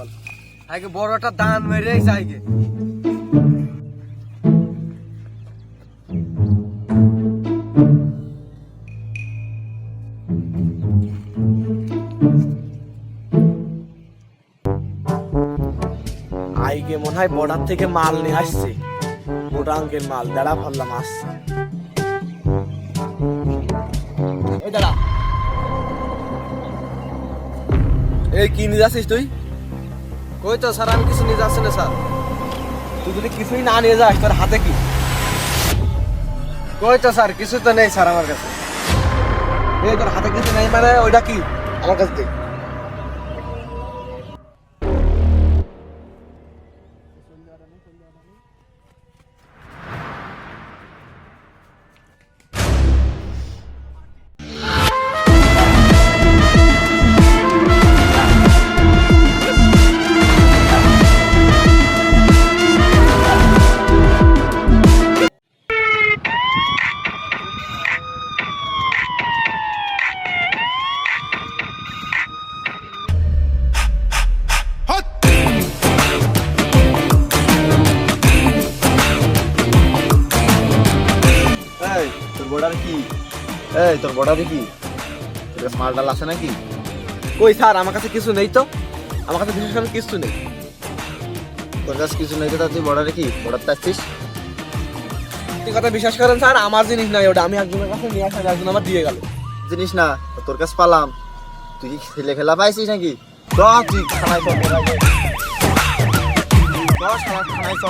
বল। আগে বড় একটা দান মেরে যাইগে আইগে মনে হয় বর্ডার থেকে মাল নিয়ে আসছে। মোটা অঙ্কের মাল দাঁড়া ভাবলাম আসছে। এই দাঁড়া। এই কি নিয়ে যাচ্ছিস তুই? কই তো স্যার, আমি কিছু নিয়ে যাচ্ছি না স্যার। তুই যদি কিছুই না নিয়ে যাস, তোর হাতে কি? কই তো স্যার কিছু তো নেই স্যার আমার কাছে। এই তোর হাতে কিছু নেই মানে ওইটা কি? আমার কাছে দে। বর্ডার কি? এই, তোর বর্ডারে কি? তোর মাল ডাল আছে নাকি? কই, স্যার, আমার কাছে কিছু নেই তো। আমার কাছে বিশেষ করে কিছু নেই। তোর কাছে কিছু নেই তো তুই বর্ডারে কি? বর্ডার চাচ্ছিস তুই কথা বিশ্বাস করেন, স্যার, আমার জিনিস নাই ওটা। আমি একজনের কাছে নিয়ে আসলাম একজন আমার দিয়ে গেল। জিনিস না, তোর কাছে পালাম। তুই কি ছেলে খেলা পাইছিস নাকি? তুই খানায় চ, তোর আগে। চ শালা খানায় চ।